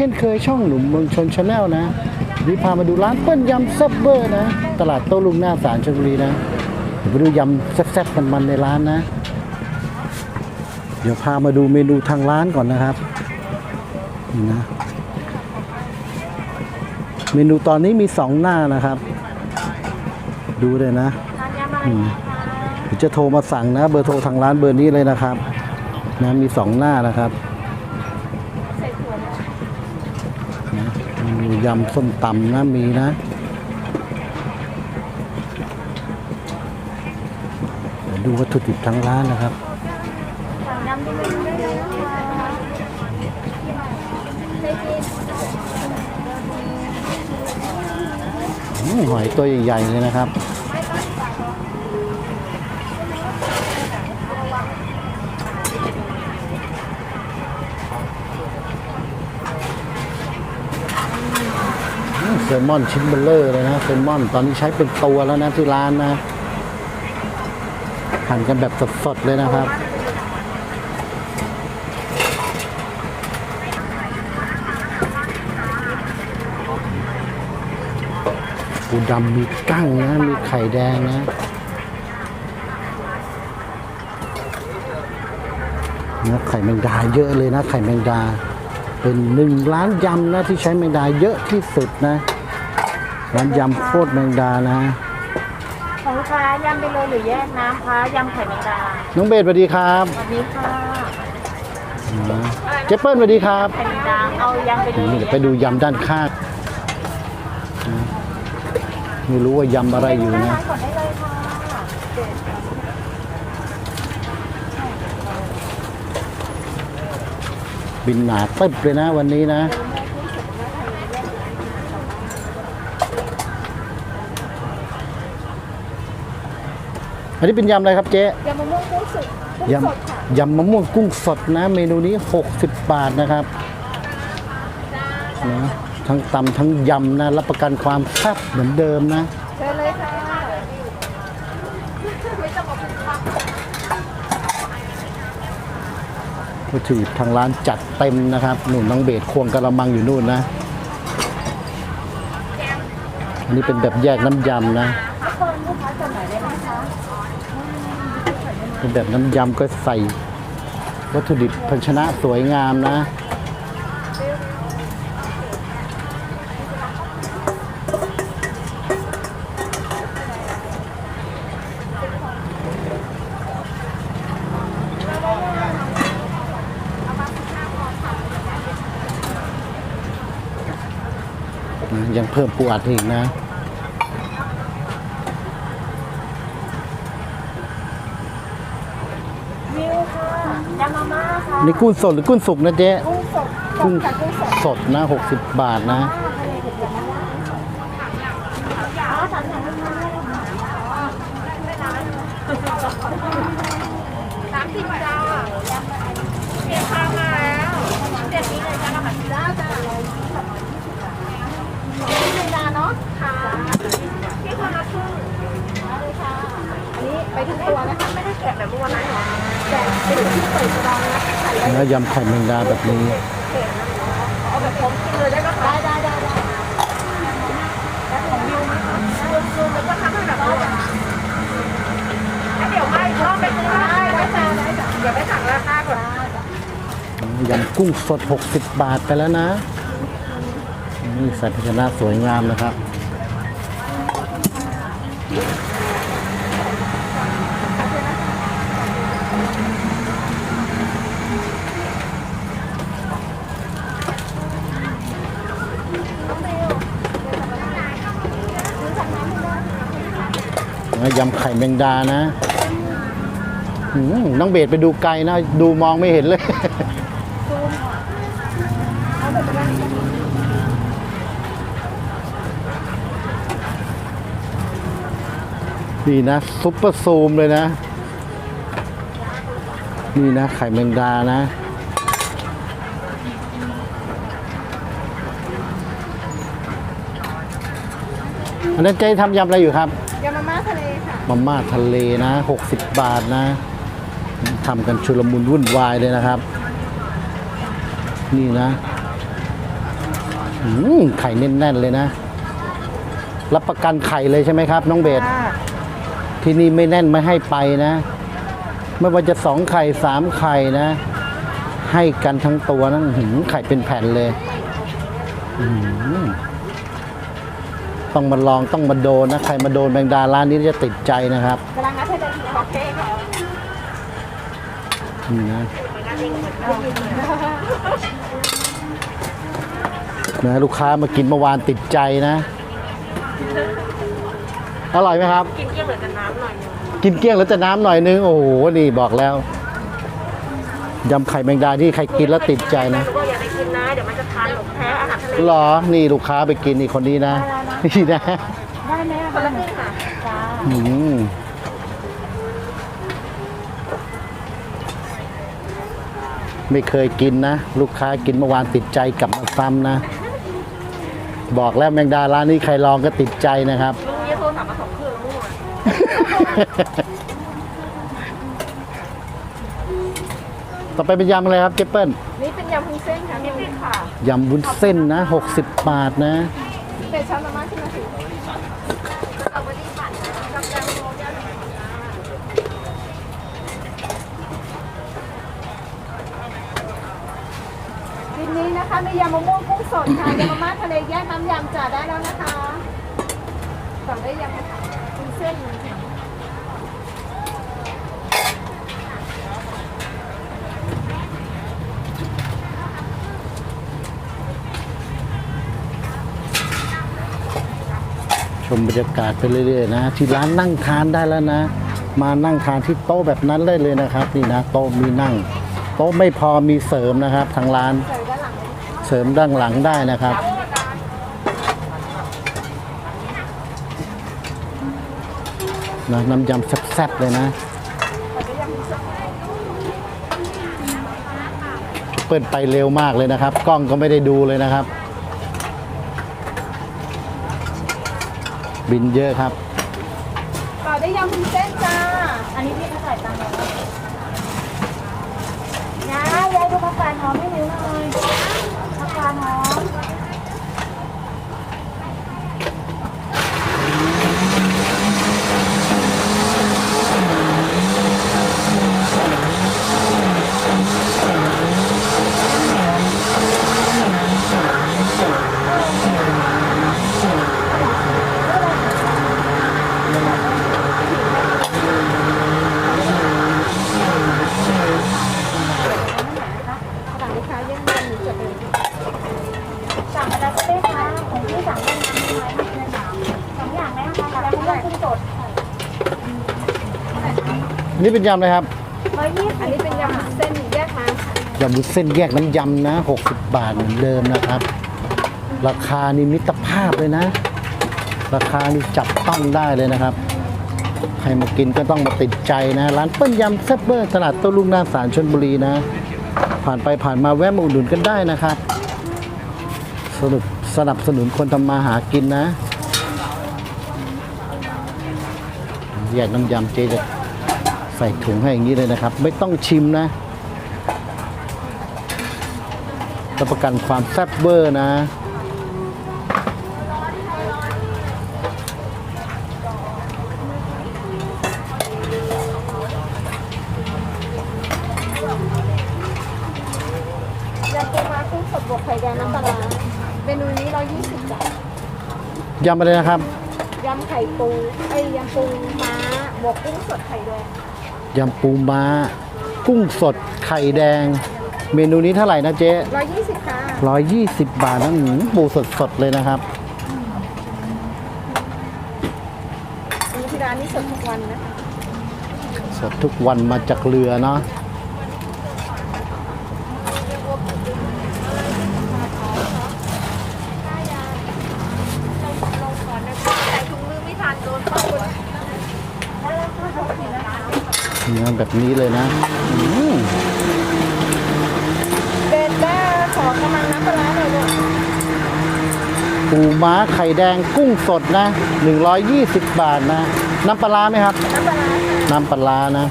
ช่นเคยช่องหนุ่มเมืองชนชาแนลนะนี่พามาดูร้านเปิ้ลยำแซ่บเบอร์นะ ตลาดโต้ลุงหน้าสารชลบุรีนะเดี๋ยวไปดูยำแซ่บๆมันๆในร้านนะ เดี๋ยวพามาดูเมนูทางร้านก่อนนะครับนี่นะเมนูตอนนี้มีสองหน้านะครับ ดูเลยนะจะโทรมาสั่งนะ เบอร์โทรทางร้านเบอร์นี้เลยนะครับนะมีสองหน้านะครับ ใส่ถั่วนะ นะมียำส้มตำนะมีนะดูวัตถุดิบทั้งร้านนะครับสั่งยำที่ไม่ได้เลยคะใส่กินอืมหอยตัวใหญ่ๆเลยนะครับ ซลมอนชิ้นเบลเลอร์เลยนะแซลมอนตอนนี้ใช้เป็นตัวแล้วนะที่ร้านนะหั่นกันแบบสดๆเลยนะครับปูดำมีกั้งนะมีไข่แดงนะเนื้อไข่แมงดาเยอะเลยนะไข่แมงดา เป็นหนึ่งร้านยำนะที่ใช้แมงดาเยอะที่สุดนะ ร้านยำโคตรแมงดานะ ของลูกค้ายำไปเลยหรือแยกน้ำคะยำไข่แมงดาน้องเบสสวัสดีครับสวัสดีค่ะนะเจเปิ้ลสวัสดีครับไข่แมงดาเอายำไปเลยนี่เดี๋ยวไปดูยำด้านข้างนะไม่รู้ว่ายำอะไรอยู่นะร้านก่อนได้เลยค่ะบินหนาตึบเลยนะวันนี้นะ อันนี้เป็นยำอะไรครับเจ๊ยำมะม่วงกุ้งสุกกุ้งยสดค่ะำยำมะม่วงกุ้งสดนะ เมนูนี้ 60 บาทนะครับนะทั้งตำทั้งยำนะ รับประกันความแซ่บเหมือนเดิมนะ เชิญเลยค่ะไม่ต้องมาเป็นค่ะวัตถุดิบทางร้านจัดเต็มนะครับหนุนน้องเบสควงกระมังอยู่นู่นนะ อันนี้เป็นแบบแยกน้ำยำนะ ทุกคนลูกค้าจำหน่ายได้ไหมคะ เป็นแบบน้ำยำก็ใส่ วัตถุดิบภาชนะสวยงามนะนะยังเพิ่มปูอัดอีกนะ วิวค่ะยำมาม่าค่ะ นี่กุ้งสดหรือกุ้งสุกนะเจ๊กุ้งสดกุ้งกับกุ้งสดสดนะ60 บาทนะทะเลเผ็ดอย่างนั้นนะอ๋อสามอย่างนั้นนะสามสิบจ้าเพียงข้าวมาแล้วเจ็ดนี้เลยจ้าค่ะจ้าจ้าเวลาเนาะค่ะที่คนละครึ่งเอาเลยค่ะอันนี้ไปถึงตัวนะคะไม่ได้แกะแบบเมื่อวันนั้นหรอแกะเป็นที่เปิดกระดองนะใส่ ไว้แล้วยำไข่แมงดาแบบนี้แบบพร้อมกินเลยได้ไหมคะได้ได้ได้แล้วของยูไหมคะยูยูแล้วก็ทำให้แบบว่าเดี๋ยวไม่ชอบไปได้ได้จ้าได้จ้าเดี๋ยวไปสั่งราคาก่อนยำกุ้งสด 60 บาทไปแล้วนะ นี่ใส่ภาชนะสวยงามนะครับ ยำไข่แมงดานะน้องเบสไปดูไกลนะ ดูมองไม่เห็นเลยนี่นะ ซุปเปอร์ซูมเลยนะ นี่นะ ไข่แมงดานะอันนั้นเจ๊ทำยำอะไรอยู่ครับ มาม่าทะเลนะ 60 บาทนะทำกันชุลมุนวุ่นวายเลยนะครับ นี่นะอืมไข่แน่นๆเลยนะ รับประกันไข่เลยใช่ไหมครับ น้องเบสค่ะที่นี่ไม่แน่นไม่ให้ไปนะ ไม่ว่าจะสองไข่สามไข่นะ ให้กันทั้งตัวนะอื้อหือไข่เป็นแผ่นเลย อื้อหือ ต้องมาลองต้องมาโดนนะใครมาโดนแมงดาร้านนี้จะติดใจนะครับกำลังนัดให้เดินทีโอเคค่ะนี่นะนะลูกค้ามากินเมื่อวานติดใจนะ อร่อยไหมครับ กินเกี่ยวเหมือนกันน้ำหน่อยนึงกินเกลี้ยงแล้วจะน้ำหน่อยนึงโอ้โหนี่บอกแล้วยำไข่แมงดาที่ใครกินแล้วติดใจนะก็อย่าได้กินนะเดี๋ยวมันจะทานหลงแพ้อาหารทะเลหรอนี่ลูกค้าไปกินนี่คนนี้นะ นี่นะได้ไหมคนละครึ่งค่ะจ้าอืมไม่เคยกินนะ ลูกค้ากินเมื่อวานติดใจกลับมาซ้ำนะ บอกแล้วแมงดาร้านนี้ใครลองก็ติดใจนะครับลุงยี่โทรศัพท์มาสองเครื่องแล้วเมื่อวานต่อไปเป็นยำอะไรครับเจเปิ้ลนี่เป็นยำพุ้นเส้นค่ะนี่ค่ะยำวุ้นเส้นนะ 60 บาทนะ เป็นช้อนมาม่าขึ้นมาถึงเอาวันนี้ปั่นนะกำลังโมยาที นะคะ มียำมะม่วงกุ้งสดค่ะยำมะม่าทะเลแยกน้ำยำจ่าได้แล้วนะคะสั่งได้ยำค่ะพุ้นเส้นค่ะชมบรรยากาศไปเรื่อยๆนะที่ร้านนั่งทานได้แล้วนะ มานั่งทานที่โต๊ะแบบนั้นเลยเลยนะครับ นี่นะโต๊ะมีนั่ง โต๊ะไม่พอมีเสริมนะครับทางร้าน เสริมด้านหลังได้นะครับนะน้ำยำแซ่บๆเลยนะ เปิดไปเร็วมากเลยนะครับ กล้องก็ไม่ได้ดูเลยนะครับ บินเยอะครับ ต่อได้ยำพุ้นเส้นจ้า อันนี้พี่เขาจ่ายตังค์แล้วนะยายดูผักกาดหอมให้หนูหน่อยผักกาดหอม สั่งลูกค้าเยี่ยมเยียนหนูจดเลย สั่งอะไรก็ได้ค่ะของพี่สั่งได้น้ำน้อยมากเลยค่ะสองอย่างได้ค่ะแล้วก็กุ้งสด นี่เป็นยำเลยครับร้อยยี่อัสินบนี้เป็นยำเส้นแยกมาค่ะยำบุญเส้นแยกน้ำยำนะ 60 บาทเหมือนเดิมนะครับ ราคานี่มิตรภาพเลยนะ ราคานี่จับต้องได้เลยนะครับ ใครมากินก็ต้องมาติดใจนะ ร้านเปิ้ลยำแซ่บเบอร์ตลาดโต้รุ่งหน้าสารชนบุรีนะ ผ่านไปผ่านมาแวะมาอุดหนุนกันได้นะครับสนุกสนับสนุนคนทำมาหากินนะ แยกน้ำยำเจจะ ใส่ถุงให้อย่างนี้เลยนะครับ ไม่ต้องชิมนะรับประกันความแซ่บเบอร์นะยำปูม้ากุ้งสดบวกไข่แดงน้ำปลาร้าเมนูนี้ร้อยยี่สิบบาทยำอะไรนะครับ ยำไข่ปูไอ้ยยำปูม้าบวกกุ้งสดไข่แดง ยำปูม้า กุ้งสดไข่แดง เมนูนี้เท่าไหร่นะเจ๊ร้อยยี่สิบค่ะร้อยยี่สิบบาทนะหืมปูสดสดๆเลยนะครับอันนี้ที่ร้านนี่สดทุกวันนะคะ สดทุกวันมาจากเรือเนาะ เนื้อแบบนี้เลยนะเบต้าขอกำลังน้ำปลาหน่อยด้วยปูม้าไข่แดงกุ้งสดนะ 120 บาทนะ น้ำปลาไหมครับ น้ำปลาน้ำปลานะ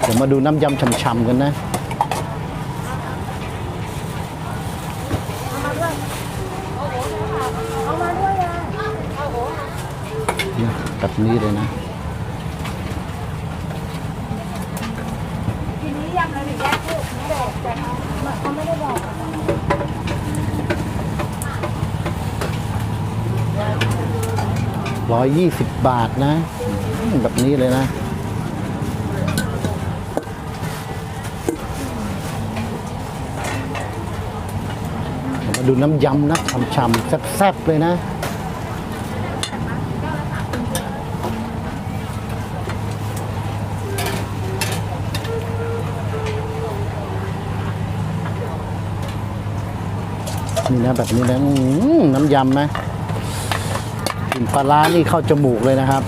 เดี๋ยวมาดูน้ำยำฉ่ำๆกันนะแบบนี้เลยนะ 120 บาทนะ แบบนี้เลยนะมาดูน้ำยำนะช่ำๆแซ่บๆเลยนะนี่นะแบบนี้นะน้ำยำไหม กลิ่นปลาร้านี่เข้าจมูกเลยนะครับ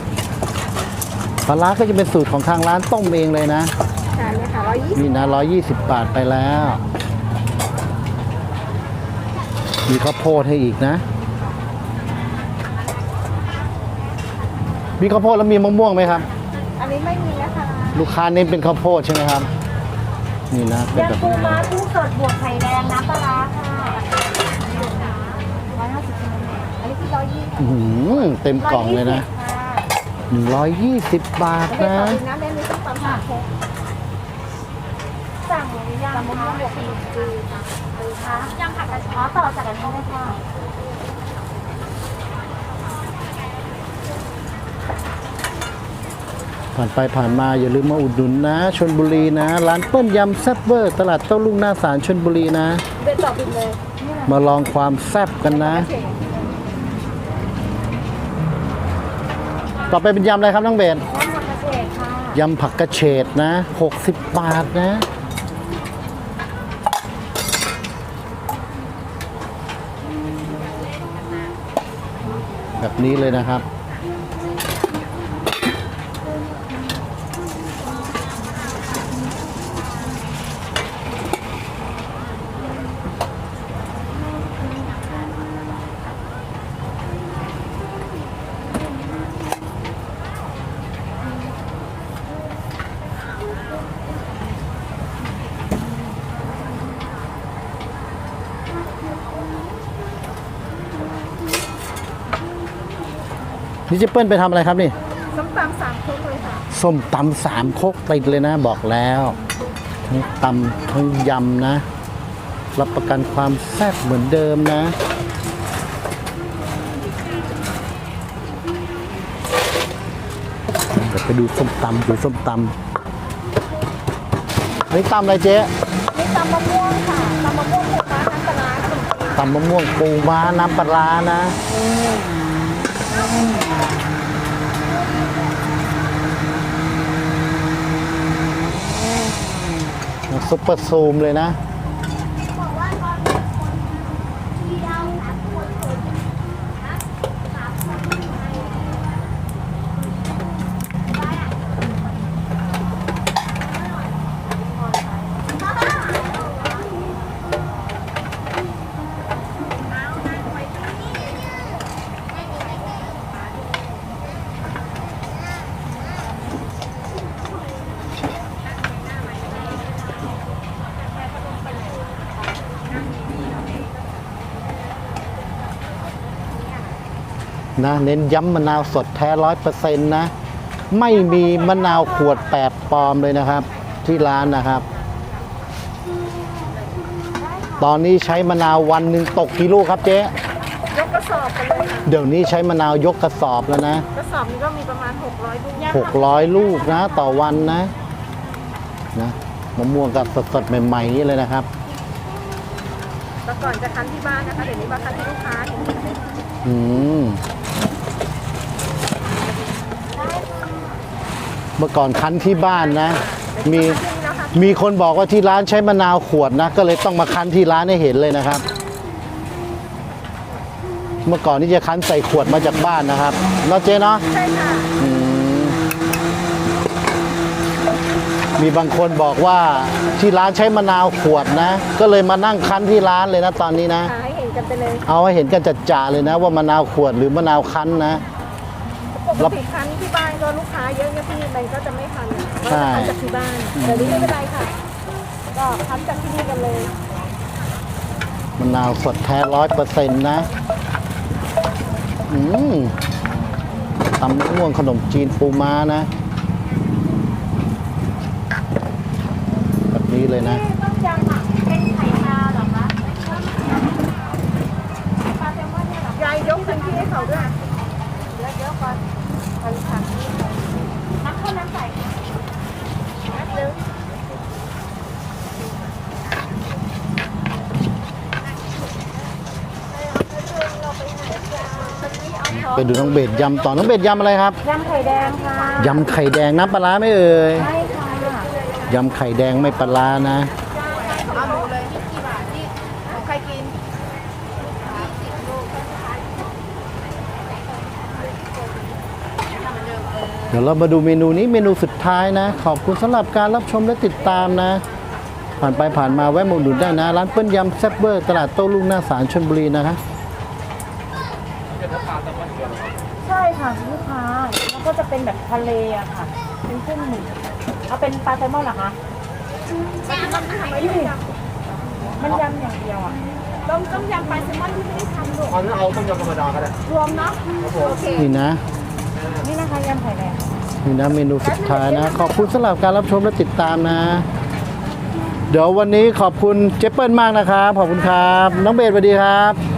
ปลาร้าก็จะเป็นสูตรของทางร้านต้มเองเลยนะจานนี้ค่ะร้อยยี่สิบนี่นะร้อยี่สิบบาทไปแล้ว มีข้าวโพดให้อีกนะ มีข้าวโพดแล้วมีมะม่วงไหมครับ อันนี้ไม่มีนะคะลูกค้าเน้นเป็นข้าวโพดใช่ไหมครับ นี่นะเป็นยำแบบปูนี้ม้านะ กุ้งสดบวกไข่แดงน้ำปลาร้าค่ะร้อยห้าสิบเซน อันนี้คือร้อยยี่สิบ อื้อหือ เต็มกล่องเลยนะหนึ่งร้อยยี่สิบบาทไม่ได้นะต่ออีกนะเล่นนี้ต้องตำสามครกสั่งยำมะม่วงบวกปีจืดค่ะยำผักกระเช้อต่อจากอันนี้เลยค่ะผ่านไปผ่านมาอย่าลืมมาอุดหนุนนะชนบุรีนะ ร้านเปิ้ลยำแซ่บเวอร์ตลาดเต้าลุงหน้าศาลชนบุรีนะ เดินต่อบินเลยมาลองความแซ่บกันนะโอเค ต่อไปเป็นยำอะไรครับน้องเบนยำผักกระเฉดค่ะยำผักกระเฉดนะ60 บาทนะ แบบนี้เลยนะครับ นี่เจะเปิ้ลไปทำอะไรครับนี่ ส้มตำสามครกเลยค่ะ ส้มตำสามครกติดเลยนะบอกแล้ว ทั้งตำทั้งยำนะ รับประกันความแซ่บเหมือนเดิมนะ เดี๋ยวไปดูส้มตำดูส้มตำอันนี่ตำอะไรเจ๊นี่ตำมะม่วงค่ะตำมะม่วงปูม้าน้ำปลาร้าขนมจีนตำมะม่วงปูม้าน้ำปลาร้านะ ซุปเปอร์ซูมเลยนะ นะเน้นย้ำมะนาวสดแท้ร้อยเปอร์เซ็นต์นะ ไม่มีมะนาวขวดแปดปลอมเลยนะครับ ที่ร้านนะครับ ตอนนี้ใช้มะนาววันหนึ่งตกกี่ลูกครับเจ๊ยกกระสอบกันเลยค่ะเดี๋ยวนี้ใช้มะนาวยกกระสอบแล้วนะกระสอบนี้ก็มีประมาณ 600ลูกย่าง600ลูกนะต่อวันนะนะมะม่วงกับสดๆใหม่ๆนี่เลยนะครับ แต่ก่อนจะคั้นที่บ้านนะคะเดี๋ยวนี้มาคั้นให้ลูกค้าเห็นไหมอืม เมื่อก่อนคั้นที่บ้านนะ มีคั้นที่นี่แล้วค่ะมีคนบอกว่าที่ร้านใช้มะนาวขวดนะ ก็เลยต้องมาคั้นที่ร้านให้เห็นเลยนะครับ เมื่อก่อนนี่จะคั้นใส่ขวดมาจากบ้านนะครับเนาะเจ๊เนาะใช่ค่ะอืมมีบางคนบอกว่าที่ร้านใช้มะนาวขวดนะ ก็เลยมานั่งคั้นที่ร้านเลยนะตอนนี้นะหาให้เห็นกันไปเลยเอาให้เห็นกันจัดจ่าเลยนะ ว่ามะนาวขวดหรือมะนาวคั้นนะ ปกติคั้นที่บ้านก็ลูกค้าเยอะนะพี่มันก็จะไม่คั้นใช่เราจะคั้นจากที่บ้านเดี๋ยวนี้ไม่เป็นไรค่ะ ก็คั้นจากที่นี่กันเลยมะนาวสดแท้ร้อยเปอร์เซ็นต์นะ อืมตำมะม่วงขนมจีนปูม้านะ แบบนี้เลยนะต้มยำอะเป็นไข่ปลาเหรอคะปลาแซลมอนเนี่ยเหรอยายยกพื้นที่ให้เขาด้วย เดี๋ยวเดี๋ยวก่อนเอาค่ะน้ำข้นน้ำใสค่ะ แป๊บนึง ไปดูน้องเบสยำต่อน้องเบสยำอะไรครับยำไข่แดงค่ะยำไข่แดงน้ำปลาร้าไหม่เอ่ยใช่ค่ะยำไข่แดงไม่ปลาร้านะเอาดูเลยนี่กี่บาทที่ของใครกินเดี๋ยวเรามาดูเมนูนี้เมนูสุดท้ายนะ ขอบคุณสำหรับการรับชมและติดตามนะ ผ่านไปผ่านมาแวะมาอุดหนุนได้นะ ร้านเปิ้ลยำแซ่บเบอร์ ตลาดโต้รุ่งหน้าศาลชลบุรีนะคะ ใช่ค่ะลูกค้าแล้วก็จะเป็นแบบทะเลอะค่ะ เป็นกุ้งหมึกเอาเป็นปลาแซลมอนเหรอคะมันทำไมไม่ยมันยำอย่างเดียวอะำต้มต้มยำปลาแซลมอนที่ไม่ได้ทำลูกเอาเอาต้มยำธรรมดาก็ได้รวมเนาะโอเคนี่นะ นี่นะคะยำไข่แดงนี่นะเมนูสุดท้ายนะ ขอบคุณสำหรับการรับชมและติดตามนะ เดี๋ยววันนี้ขอบคุณเจเปิลมากนะครับ ขอบคุณครับ น้องเบสสวัสดีครับ